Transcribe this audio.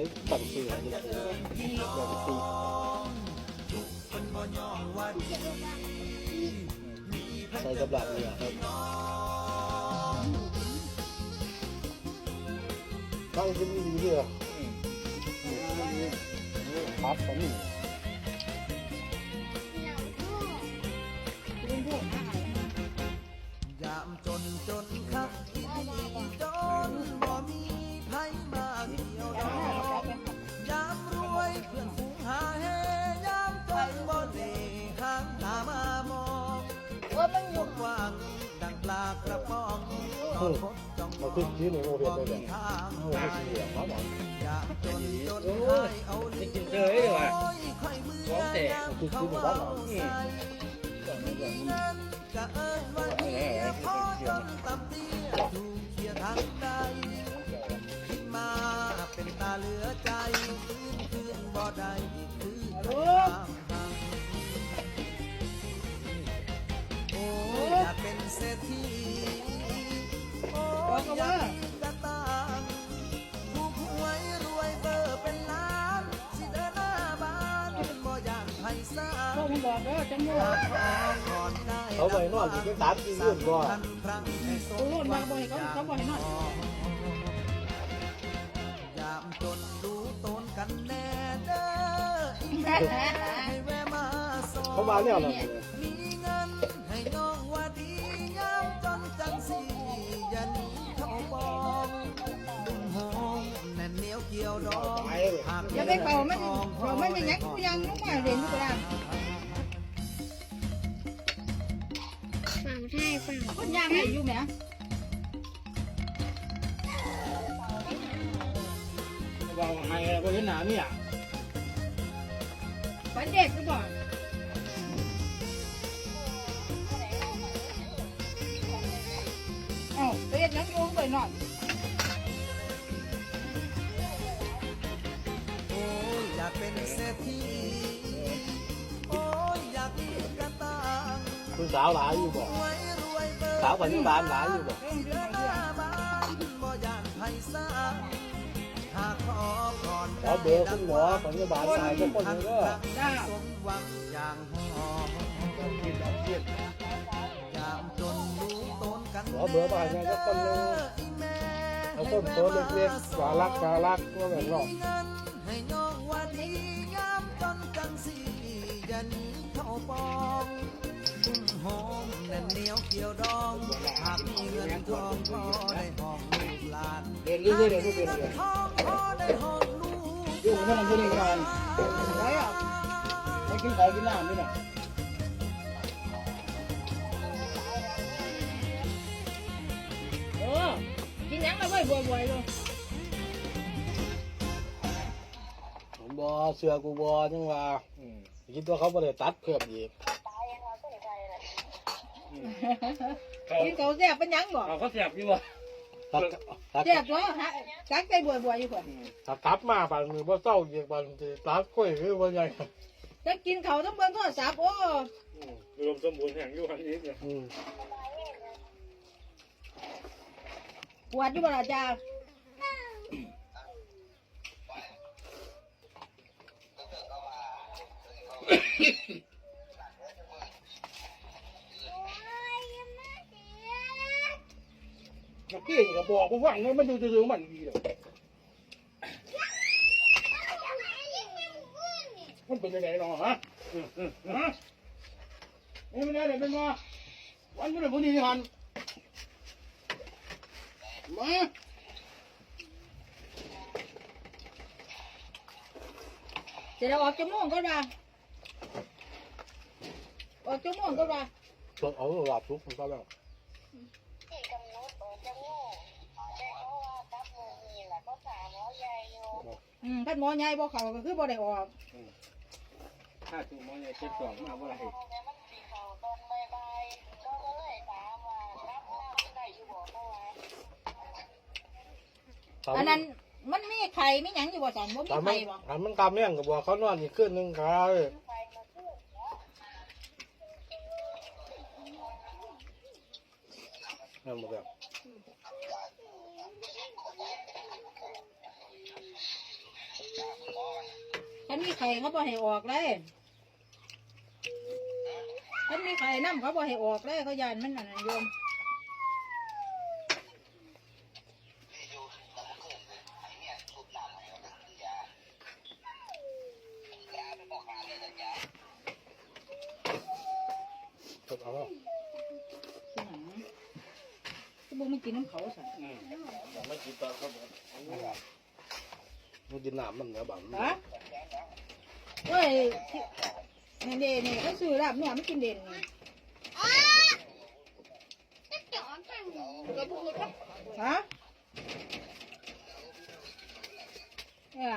เลยปั่นเสือนี่คือแบบตีใส่กับหลักเลยครับตั้งขึ้นดีเลยครับผมนี่ นอนพบจ้องมมาองขึ้นที่นี่โมเดลบ่เลยเนี่ยทางโอ้ไม่เสียครับผมยามจนจนให้เอาลิ้นเลยว่ะโอ้ยค่อยเบื่ร้องแต่อยามเขาเว้าใส่จะเอิ้นว่าเมียพอจนตำตี ร้างพ่อมันบอกเด้อจังโง่เขาไปนอนอยู่ที่ตามที่ยื่นก่อนกูรุ่นมาบ่อยเขาเขาบ่อยนอนยามจนดูตนกันแน่เด้ออีแม่ให้แวะมาสอเขามาเนี่ยเหรอมีเงินให้น้องว่าดียามจนจังสีอย่าหนีเขาปองดุมหอมแน่นเหนียวเกี่ยวดองหากอย่าไปเป่ามันเป่ามันยังยังยังลูกมาเรียนทุกอย่าง ฝั่งไทยฝั่งคนยางให้อยู่ไหมบอกให้ก็เห็นหน้ามีอะฝันเด็กก็บอกเอ้าไปเฮ็ดหยังโยงไปนอนโอ้ยอยากเป็นเศรษฐี คุณสาวหลายอยู่บ่สาวปัจจุบันหลายอยู่บ่เดินหน้าบ้นบ่ย่านไผสร้างหากขอเบอร์คุณหมอปัจจุบันหลายก็คนนึงก็จ้าสมหวังอย่างหอมกินเอาเทียนยามจนรู้ตนกันขอเบอร์บ้านเนี่ยก็คนนึงเอาต้นโตเล็กๆกาลักกาลักก็แบบนอกมีเงินให้ หนีเข้าปองตุ้มหอมแน่นเหนียวเกี่ยวดองหากมีเงินทองพอได้ห้องลูกหลานเรียนเรื่อยๆเรียนเรื่อยๆเรียนทองพอได้ห้องลูกยุ่งเท่านั้นเท่านี้กันไรอะไปกินข้าวกินน้ำนี่น่ะเออกินหยังมาบ่อยบ่อยๆเลยผมบ่เสือกูบ่จังว่าคิดว่าเขาบ่ได้ตัดเพิ่มอีก กินเขาแซ่บเป็นหยังบ่เขาเขาเสียบอยู่บ่ถ้าถ้าแซ่บตัวฮะจักใจบ่อยๆอยู่ก่อนถ้ากลับมาบางมือบ่เศร้าอีกบางทีตัดกล้วยคือบ่ใหญ่จะกินเขาต้องเบิ่งโทรศัพท์โอ้รวมสมบูรณ์แห่งอยู่หันนี้เนี่ยอืมปวดอยู่บ่ล่ะจ้า เมื่อกี้นี่ก็บอกผมว่ามันดูจะดูมันดีเลยมันเป็นยังไงเนาะฮะอืมอืมฮะนี่มันอะไรเป็นมาวันนี้เป็นผู้ดีหันมาจะได้ออกจมูกก็ได้ออกจมูกก็ได้เพิ่งเอาหลับทุกคนก็แล้ว ที่กำหนดโอจะโง่แต่เขาว่ากับมือนี่แหละก็สามร้อยให ญ่อยู่อืมคันหมอใหญ่บ่เขาก็คือบ่ได้ออก ถ้าถูกมองใหญ่เจ็บสองมาบ่ไรแต่มันสีเขาตอนบ่ายๆก็ก็เลยถามว่ารับน้ำได้อยู่บ่เมื่อวานอันนั้นมันมีไข่มีหยังอยู่บ่สันบ่มีถ้ามัไข่นบ่ถ้ามันกำแม่งก็บอกเขานอนอีกคืนนึงครับไปมาพูดเนาะนั่นบ่แบบ คันมีไข่เขาบ่ให้ออกเลยคันมีไข่น้ำเขาบ่ให้ออกเลยเขายานมันนั่นน่ะโยมจบเอาที่หนังก็บ่มากินน้ำเขาสันอืมไม่กินตอนครับผมมันกินน้ำมันแล้วบังฮะ เว้ยนี่นี่นี่เขาซื้อลาบเนี่ยไม่กินเด่นนี่ฮะเนี่ย